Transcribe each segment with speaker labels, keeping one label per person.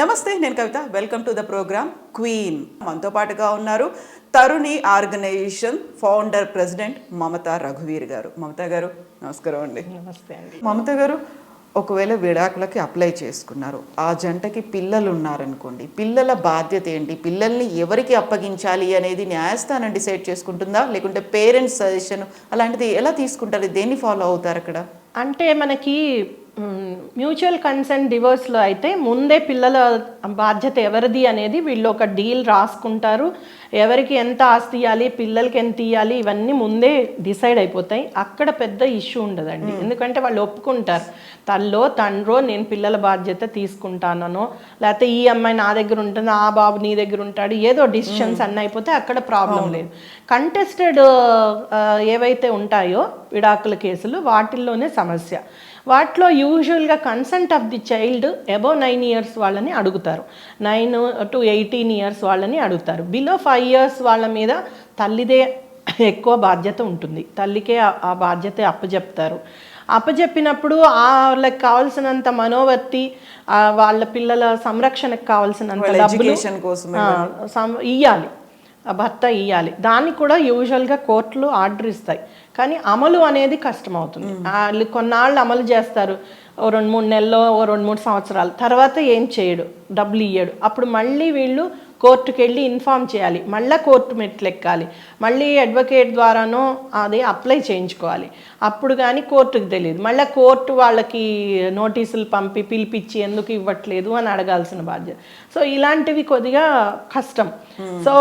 Speaker 1: నమస్తే నేను Kavita. Welcome to the program queen మనతో పాటుగా ఉన్నారు Taruni organization founder president Mamata రఘువీర్ garu. Mamata గారు నమస్కారం అండి.
Speaker 2: నమస్తే అండి.
Speaker 1: మమత గారు ఒకవేళ విడాకులకి అప్లై చేసుకున్నారు ఆ జంటకి పిల్లలు ఉన్నారనుకోండి పిల్లల బాధ్యత ఏంటి? పిల్లల్ని ఎవరికి అప్పగించాలి అనేది న్యాయస్థానం డిసైడ్ చేసుకుంటుందా? లేకుంటే పేరెంట్స్ సజెషన్ అలాంటిది ఎలా తీసుకుంటారు? దేన్ని ఫాలో అవుతారు అక్కడ?
Speaker 2: అంటే మనకి మ్యూచువల్ కన్సెంట్ డివోర్స్లో అయితే ముందే పిల్లల బాధ్యత ఎవరిది అనేది వీళ్ళు ఒక డీల్ రాసుకుంటారు. ఎవరికి ఎంత ఆస్తి ఇవ్వాలి పిల్లలకి ఎంత ఇవ్వాలి ఇవన్నీ ముందే డిసైడ్ అయిపోతాయి. అక్కడ పెద్ద ఇష్యూ ఉండదండి. ఎందుకంటే వాళ్ళు ఒప్పుకుంటారు. తల్లో తండ్రో నేను పిల్లల బాధ్యత తీసుకుంటానో లేకపోతే ఈ అమ్మాయి నా దగ్గర ఉంటుంది ఆ బాబు నీ దగ్గర ఉంటాడు ఏదో డిసిషన్స్ అన్నీ అయిపోతే అక్కడ ప్రాబ్లం లేదు. కంటెస్టెడ్ ఏవైతే ఉంటాయో విడాకుల కేసులు వాటిల్లోనే సమస్య. వాటిలో యూజువల్గా consent of the child above nine years వాళ్ళని అడుగుతారు. నైన్ టు ఎయిటీన్ ఇయర్స్ వాళ్ళని అడుగుతారు. బిలో ఫైవ్ ఇయర్స్ వాళ్ళ మీద తల్లిదే ఎక్కువ బాధ్యత ఉంటుంది. తల్లికే ఆ- బాధ్యత అప్పచెప్తారు అప్పచెప్పినప్పుడు ఆ వాళ్ళకి కావాల్సినంత మనోవర్తి వాళ్ళ పిల్లల సంరక్షణకు కావాల్సినంత డబ్బులు
Speaker 1: education
Speaker 2: భర్త ఇయ్యాలి. దాన్ని కూడా యూజువల్గా కోర్టులు ఆర్డర్ ఇస్తాయి. కానీ అమలు అనేది కష్టం అవుతుంది వాళ్ళు కొన్నాళ్ళు అమలు చేస్తారు. ఓ రెండు మూడు నెలల్లో ఓ రెండు మూడు సంవత్సరాలు. తర్వాత ఏం చేయడు? డబ్బులు ఇయ్యడు. అప్పుడు మళ్ళీ వీళ్ళు కోర్టుకి వెళ్ళి ఇన్ఫామ్ చేయాలి. మళ్ళీ కోర్టు మెట్లు ఎక్కాలి మళ్ళీ అడ్వకేట్ ద్వారానో అది అప్లై చేయించుకోవాలి. అప్పుడు కానీ కోర్టుకు తెలియదు మళ్ళీ కోర్టు వాళ్ళకి నోటీసులు పంపి పిలిపించి ఎందుకు ఇవ్వట్లేదు అని అడగాల్సిన బాధ్యత. సో ఇలాంటివి కొద్దిగా కష్టం. సో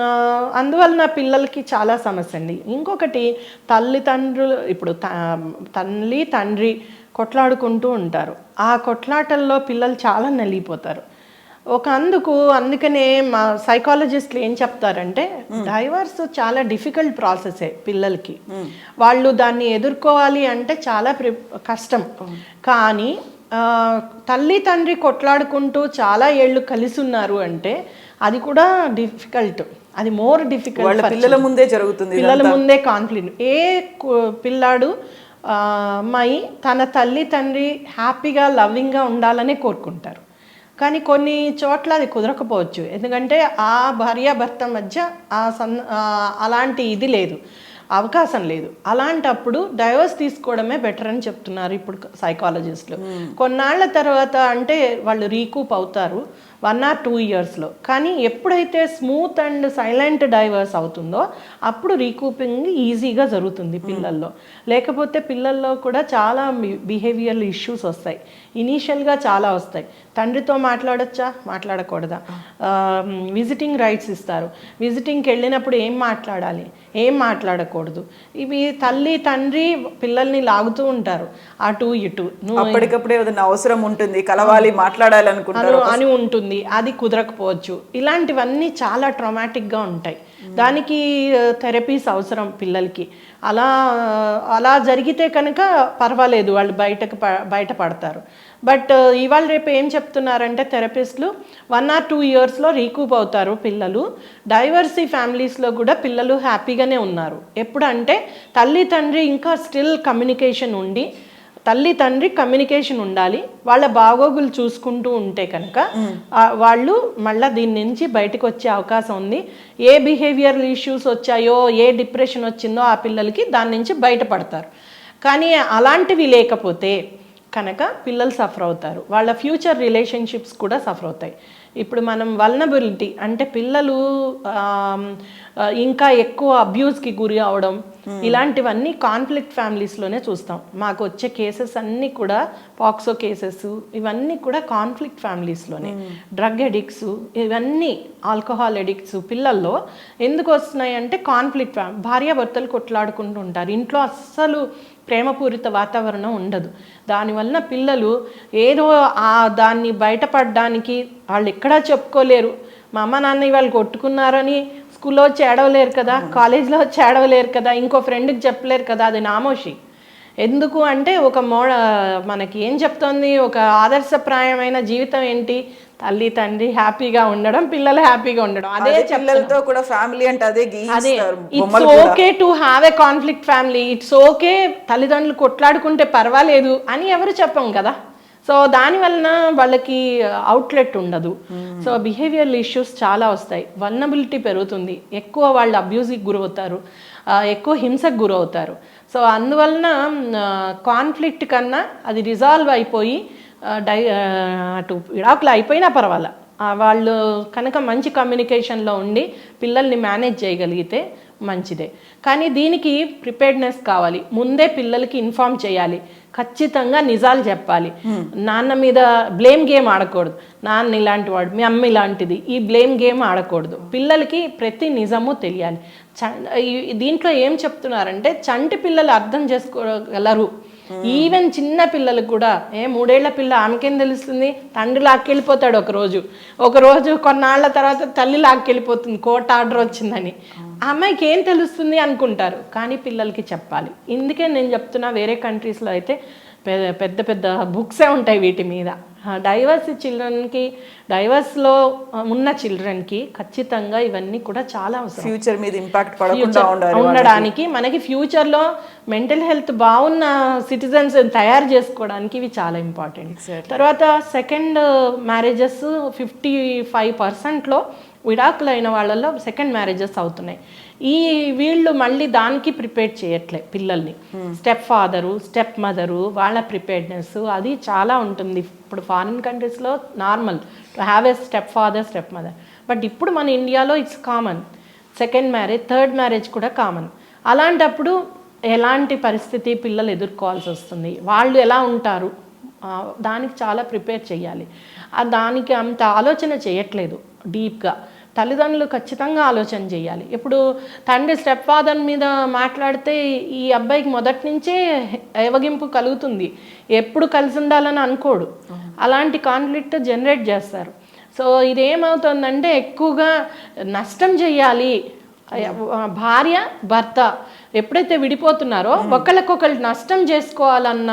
Speaker 2: ఆ, అందువలన పిల్లలకి చాలా సమస్య అండి. ఇంకొకటి తల్లిదండ్రులు ఇప్పుడు తల్లి తండ్రి కొట్లాడుకుంటూ ఉంటారు. ఆ కొట్లాటల్లో పిల్లలు చాలా నలిగిపోతారు. ఒక అందుకు అందుకనే మా సైకాలజిస్టులు ఏం చెప్తారంటే డైవర్స్ చాలా డిఫికల్ట్ ప్రాసెసే పిల్లలకి. వాళ్ళు దాన్ని ఎదుర్కోవాలి అంటే చాలా ప్రి- కష్టం. కానీ తల్లి తండ్రి కొట్లాడుకుంటూ చాలా ఏళ్ళు కలిసి ఉన్నారు అంటే అది కూడా డిఫికల్ట్ అది మోర్ డిఫికల్ట్
Speaker 1: పిల్లల ముందే జరుగుతుంది
Speaker 2: పిల్లల ముందే కాన్ఫ్లిక్ట్ ఏ పిల్లాడు అమ్మాయి తన తల్లి తండ్రి హ్యాపీగా లవ్వింగ్గా ఉండాలనే కోరుకుంటారు. కానీ కొన్ని చోట్ల అది కుదరకపోవచ్చు. ఎందుకంటే ఆ భార్యాభర్త మధ్య ఆ సన్ అలాంటి ఇది లేదు. అవకాశం లేదు. అలాంటప్పుడు డైవర్స్ తీసుకోవడమే బెటర్ అని చెప్తున్నారు ఇప్పుడు సైకాలజిస్టులు. కొన్నాళ్ళ తర్వాత అంటే వాళ్ళు రీకూప్ అవుతారు. వన్ ఆర్ టూ ఇయర్స్లో. కానీ ఎప్పుడైతే స్మూత్ అండ్ సైలెంట్ డైవర్స్ అవుతుందో అప్పుడు రీకూపింగ్ ఈజీగా జరుగుతుంది పిల్లల్లో. లేకపోతే పిల్లల్లో కూడా చాలా బిహేవియర్ ఇష్యూస్ వస్తాయి. ఇనీషియల్గా చాలా వస్తాయి. తండ్రితో మాట్లాడొచ్చా? మాట్లాడకూడదా? విజిటింగ్ రైట్స్ ఇస్తారు. విజిటింగ్కి వెళ్ళినప్పుడు ఏం మాట్లాడాలి? ఏం మాట్లాడకూడదు? ఇవి తల్లి తండ్రి పిల్లల్ని లాగుతూ ఉంటారు. అటు ఇటు.
Speaker 1: అప్పటికప్పుడే ఏదైనా అవసరం ఉంటుంది కలవాలి మాట్లాడాలి అనుకుంటారు
Speaker 2: అను అని ఉంటుంది అది కుదరకపోవచ్చు. ఇలాంటివన్నీ చాలా ట్రామాటిక్గా ఉంటాయి. దానికి థెరపీస్ అవసరం పిల్లలకి. అలా అలా జరిగితే కనుక పర్వాలేదు వాళ్ళు బయటకు ప- బయటపడతారు బట్ ఇవాళ రేపు ఏం చెప్తున్నారంటే థెరపిస్టులు వన్ ఆర్ టూ ఇయర్స్లో రీకూప్ అవుతారు పిల్లలు. డైవర్సీ ఫ్యామిలీస్లో కూడా పిల్లలు హ్యాపీగానే ఉన్నారు. ఎప్పుడంటే తల్లి తండ్రి ఇంకా స్టిల్ కమ్యూనికేషన్ ఉండి తల్లి తండ్రి కమ్యూనికేషన్ ఉండాలి వాళ్ళ బాగోగులు చూసుకుంటూ ఉంటే కనుక వాళ్ళు మళ్ళీ దీని నుంచి బయటకు వచ్చే అవకాశం ఉంది. ఏ బిహేవియర్ ఇష్యూస్ వచ్చాయో ఏ డిప్రెషన్ వచ్చిందో ఆ పిల్లలకి దాని నుంచి బయటపడతారు. కానీ అలాంటివి లేకపోతే కనుక పిల్లలు సఫర్ అవుతారు. వాళ్ళ ఫ్యూచర్ రిలేషన్షిప్స్ కూడా సఫర్ అవుతాయి. ఇప్పుడు మనం వల్నబిలిటీ అంటే పిల్లలు ఇంకా ఎక్కువ అబ్యూస్కి గురి అవడం ఇలాంటివన్నీ కాన్ఫ్లిక్ట్ ఫ్యామిలీస్లోనే చూస్తాం. మాకు వచ్చే కేసెస్ అన్నీ కూడా పాక్సో కేసెస్ ఇవన్నీ కూడా కాన్ఫ్లిక్ట్ ఫ్యామిలీస్లోనే డ్రగ్ ఎడిక్ట్స్ ఇవన్నీ ఆల్కహాల్ ఎడిక్ట్స్ పిల్లల్లో ఎందుకు వస్తున్నాయి అంటే కాన్ఫ్లిక్ట్ భార్యాభర్తలు కొట్లాడుకుంటూ ఉంటారు. ఇంట్లో అస్సలు ప్రేమపూరిత వాతావరణం ఉండదు. దానివల్ల పిల్లలు ఏదో ఆ దాన్ని బయటపడడానికి వాళ్ళు ఎక్కడా చెప్పుకోలేరు. మా అమ్మ నాన్న ఇవాళ కొట్టుకున్నారని స్కూల్లో చేడవలేరు కదా కాలేజ్లో చేడవలేరు కదా ఇంకో ఫ్రెండ్కి చెప్పలేరు కదా అది నామోషి. ఎందుకు అంటే ఒక మో మనకి ఏం చెప్తోంది? ఒక ఆదర్శప్రాయమైన జీవితం ఏంటి? తల్లి తండ్రి హ్యాపీగా ఉండడం పిల్లలు హ్యాపీగా ఉండడం. అదే.
Speaker 1: పిల్లలతో కూడా ఫ్యామిలీ అంటే అదే
Speaker 2: అదే. It's. Okay to have a conflict family it's okay తల్లిదండ్రులు కొట్లాడుకుంటే పర్వాలేదు అని ఎవరు చెప్పం కదా? సో దాని వలన వాళ్ళకి అవుట్లెట్ ఉండదు. సో బిహేవియరల్ ఇష్యూస్ చాలా వస్తాయి. వల్నబిలిటీ పెరుగుతుంది. ఎక్కువ వాళ్ళు అబ్యూజ్కి గురవుతారు. ఎక్కువ హింసకు గురవుతారు. సో అందువలన కాన్ఫ్లిక్ట్ కన్నా అది రిజాల్వ్ అయిపోయి డై అటు విడాకులు అయిపోయినా పర్వాలా. వాళ్ళు కనుక మంచి కమ్యూనికేషన్లో ఉండి పిల్లల్ని మేనేజ్ చేయగలిగితే మంచిదే. కానీ దీనికి ప్రిపేర్డ్నెస్ కావాలి. ముందే పిల్లలకి ఇన్ఫార్మ్ చేయాలి. ఖచ్చితంగా నిజాలు చెప్పాలి. నాన్న మీద బ్లేమ్ గేమ్ ఆడకూడదు. నాన్న ఇలాంటి వాడు మీ అమ్మ ఇలాంటిది ఈ బ్లేమ్ గేమ్ ఆడకూడదు. పిల్లలకి ప్రతి నిజము తెలియాలి. చ- దీంట్లో ఏం చెప్తున్నారంటే చంటి పిల్లలు అర్థం చేసుకోగలరు. ఈవెన్ చిన్న పిల్లలకు కూడా ఏ మూడేళ్ళ పిల్ల ఆమెకేం తెలుస్తుంది? తండ్రి లాక్కెళ్ళిపోతాడు ఒక రోజు ఒక రోజు కొన్నాళ్ళ తర్వాత తల్లి లాక్కెళ్ళిపోతుంది. కోట ఆర్డర్ వచ్చిందని. ఆ అమ్మాయికి ఏం తెలుస్తుంది అనుకుంటారు? కానీ పిల్లలకి చెప్పాలి. ఇందుకే నేను చెప్తున్నా వేరే కంట్రీస్లో అయితే పెద్ద పెద్ద బుక్సే ఉంటాయి వీటి మీద. డైవర్స్ చిల్డ్రన్కి డైవర్స్లో ఉన్న చిల్డ్రన్కి ఖచ్చితంగా ఇవన్నీ కూడా చాలా అవసరం.
Speaker 1: ఫ్యూచర్ మీద ఇంపాక్ట్
Speaker 2: ఉండడానికి మనకి ఫ్యూచర్లో మెంటల్ హెల్త్ బాగున్న సిటిజన్స్ తయారు చేసుకోవడానికి ఇవి చాలా ఇంపార్టెంట్. తర్వాత సెకండ్ మ్యారేజెస్ ఫిఫ్టీ ఫైవ్ పర్సెంట్లో విడాకులైన వాళ్ళల్లో సెకండ్ మ్యారేజెస్ అవుతున్నాయి. ఈ వీళ్ళు మళ్ళీ దానికి ప్రిపేర్ చేయట్లే పిల్లల్ని. స్టెప్ ఫాదరు స్టెప్ మదరు వాళ్ళ ప్రిపేర్డ్నెస్ అది చాలా ఉంటుంది. ఇప్పుడు ఫారిన్ కంట్రీస్లో normal to have a step father step mother but ఇప్పుడు మన ఇండియాలో it's common second marriage third marriage కూడా కామన్ అలాంటప్పుడు ఎలాంటి పరిస్థితి పిల్లలు ఎదుర్కోవాల్సి వస్తుంది? వాళ్ళు ఎలా ఉంటారు? దానికి చాలా ప్రిపేర్ చేయాలి. దానికి అంత ఆలోచన చేయట్లేదు. డీప్గా తల్లిదండ్రులు ఖచ్చితంగా ఆలోచన చేయాలి. ఇప్పుడు తండ్రి స్టెప్ ఫాదర్ మీద మాట్లాడితే ఈ అబ్బాయికి మొదటి నుంచే ఏవగింపు కలుగుతుంది. ఎప్పుడు కలిసి ఉండాలని అనుకోడు. అలాంటి కాన్ఫ్లిక్ట్ జనరేట్ చేస్తారు. సో ఇది ఏమవుతుందంటే ఎక్కువగా నష్టం చేయాలి. భార్య భర్త ఎప్పుడైతే విడిపోతున్నారో ఒకళ్ళకొకళ్ళు నష్టం చేసుకోవాలన్న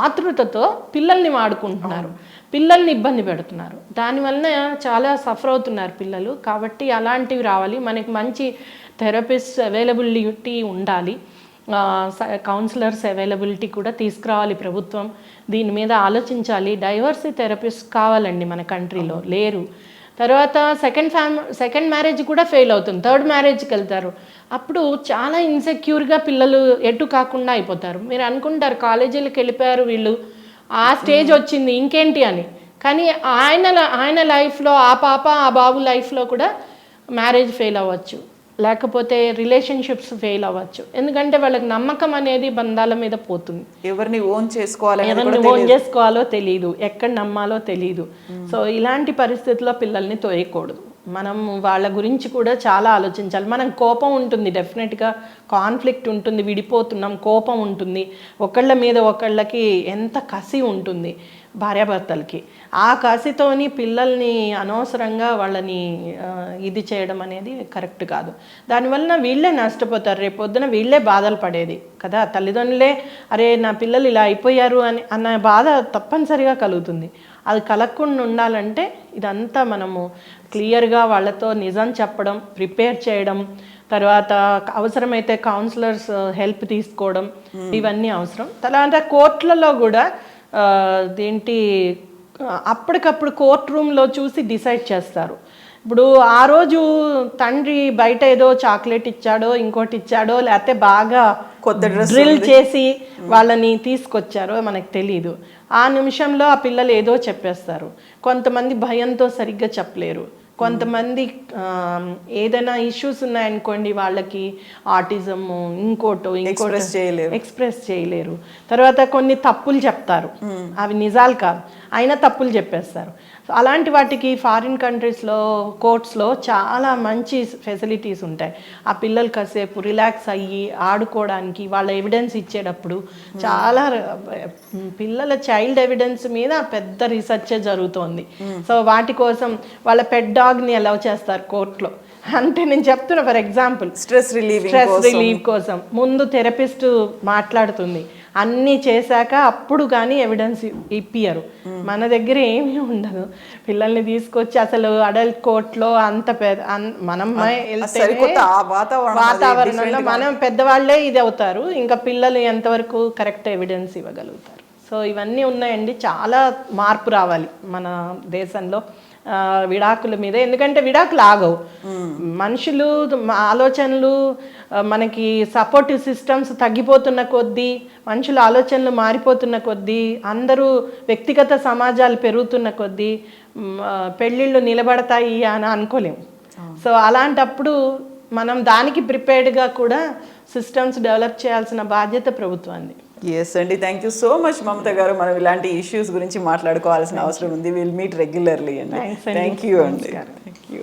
Speaker 2: ఆతృతతో పిల్లల్ని వాడుకుంటున్నారు. పిల్లల్ని ఇబ్బంది పెడుతున్నారు. దానివల్ల చాలా సఫర్ అవుతున్నారు పిల్లలు. కాబట్టి అలాంటివి రావాలి. మనకి మంచి థెరపిస్ట్ అవైలబిలిటీ ఉండాలి. కౌన్సిలర్స్ అవైలబిలిటీ కూడా తీసుకురావాలి ప్రభుత్వం. దీని మీద ఆలోచించాలి. డైవర్సీ థెరపిస్ట్ కావాలండి మన కంట్రీలో లేరు. తర్వాత సెకండ్ ఫ్యామ్ సెకండ్ మ్యారేజ్ కూడా ఫెయిల్ అవుతుంది. థర్డ్ మ్యారేజ్కి వెళ్తారు. అప్పుడు చాలా ఇన్సెక్యూర్గా పిల్లలు ఎటు కాకుండా అయిపోతారు. మీరు అనుకుంటారు కాలేజీలకు వెళ్ళిపోయారు వీళ్ళు. ఆ స్టేజ్ వచ్చింది ఇంకేంటి అని. కానీ ఆయన ఆయన లైఫ్లో ఆ పాప ఆ బాబు లైఫ్లో కూడా మ్యారేజ్ ఫెయిల్ అవ్వచ్చు. లేకపోతే రిలేషన్షిప్స్ ఫెయిల్ అవ్వచ్చు. ఎందుకంటే వాళ్ళకి నమ్మకం అనేది బంధాల మీద పోతుంది.
Speaker 1: ఎవరిని ఓన్ చేసుకోవాలని
Speaker 2: ఎవరిని ఓన్ చేసుకోవాలో తెలియదు ఎక్కడ నమ్మాలో తెలియదు సో ఇలాంటి పరిస్థితుల్లో పిల్లల్ని తోయకూడదు. మనం వాళ్ళ గురించి కూడా చాలా ఆలోచించాలి. మనం కోపం ఉంటుంది డెఫినెట్గా కాన్ఫ్లిక్ట్ ఉంటుంది విడిపోతున్నాం కోపం ఉంటుంది. ఒకళ్ళ మీద ఒకళ్ళకి ఎంత కసి ఉంటుంది భార్యాభర్తలకి. ఆ కసితోని పిల్లల్ని అనవసరంగా వాళ్ళని ఇది చేయడం అనేది కరెక్ట్ కాదు. దానివలన వీళ్ళే నష్టపోతారు. రేపు పొద్దున వీళ్ళే బాధలు పడేది కదా. తల్లిదండ్రులే అరే నా పిల్లలు ఇలా అయిపోయారు అని అన్న బాధ తప్పనిసరిగా కలుగుతుంది. అది కలగకుండా ఉండాలంటే ఇదంతా మనము క్లియర్గా వాళ్ళతో నిజం చెప్పడం ప్రిపేర్ చేయడం తర్వాత అవసరమైతే కౌన్సిలర్స్ హెల్ప్ తీసుకోవడం ఇవన్నీ అవసరం. తర్వాత కోర్టులలో కూడా దేంటి అప్పటికప్పుడు కోర్ట్ రూమ్లో చూసి డిసైడ్ చేస్తారు. ఇప్పుడు ఆ రోజు తండ్రి బయట ఏదో చాక్లెట్ ఇచ్చాడో ఇంకోటి ఇచ్చాడో లేకపోతే బాగా
Speaker 1: కొత్త
Speaker 2: డ్రిల్ చేసి వాళ్ళని తీసుకొచ్చారో మనకు తెలియదు ఆ నిమిషంలో ఆ పిల్లలు ఏదో చెప్పేస్తారు. కొంతమంది భయంతో సరిగ్గా చెప్పలేరు. కొంతమంది ఏదైనా ఇష్యూస్ ఉన్నాయనుకోండి వాళ్ళకి ఆటిజము ఇంకోటో ఇంకోటో. ఎక్స్ప్రెస్ చేయలేరు. తర్వాత కొన్ని తప్పులు చెప్తారు. అవి నిజాలు కాదు. అయినా తప్పులు చెప్పేస్తారు. అలాంటి వాటికి ఫారిన్ కంట్రీస్లో కోర్ట్స్లో చాలా మంచి ఫెసిలిటీస్ ఉంటాయి. ఆ పిల్లలు కాసేపు రిలాక్స్ అయ్యి ఆడుకోవడానికి వాళ్ళ ఎవిడెన్స్ ఇచ్చేటప్పుడు చాలా పిల్లల చైల్డ్ ఎవిడెన్స్ మీద పెద్ద రీసెర్చ్ జరుగుతోంది. సో వాటి కోసం వాళ్ళ పెట్ డాగ్ని అలౌ చేస్తారు కోర్టులో. అంటే నేను చెప్తున్నా for example.
Speaker 1: Stress relieving
Speaker 2: stress relieve కోసం. ముందు థెరపిస్ట్ మాట్లాడుతుంది. అన్నీ చేశాక అప్పుడు కానీ ఎవిడెన్స్ ఇప్పియరు మన దగ్గర ఏమీ ఉండదు. పిల్లల్ని తీసుకొచ్చి అసలు అడల్ట్ కోర్ట్లో అంత పెద్ద మనం వాతావరణంలో మనం పెద్దవాళ్ళే ఇది అవుతారు. ఇంకా పిల్లలు ఎంతవరకు కరెక్ట్ ఎవిడెన్స్ ఇవ్వగలుగుతారు. సో ఇవన్నీ ఉన్నాయండి. చాలా మార్పు రావాలి మన దేశంలో. విడాకుల మీద. ఎందుకంటే విడాకులు ఆగవు. మనుషులు ఆలోచనలు మనకి సపోర్టివ్ సిస్టమ్స్ తగ్గిపోతున్న కొద్దీ మనుషుల ఆలోచనలు మారిపోతున్న కొద్దీ అందరూ వ్యక్తిగత సమాజాలు పెరుగుతున్న కొద్దీ పెళ్ళిళ్ళు నిలబడతాయి అని అనుకోలేము. సో అలాంటప్పుడు మనం దానికి ప్రిపేర్డ్గా కూడా సిస్టమ్స్ డెవలప్ చేయాల్సిన బాధ్యత ప్రభుత్వాన్ని
Speaker 1: ఎస్ అండి thank you so much Mamata garu మనం ఇలాంటి ఇష్యూస్ గురించి మాట్లాడుకోవాల్సిన అవసరం ఉంది. విల్ మీట్ రెగ్యులర్లీ అండి. థ్యాంక్ యూ అండి. Thank you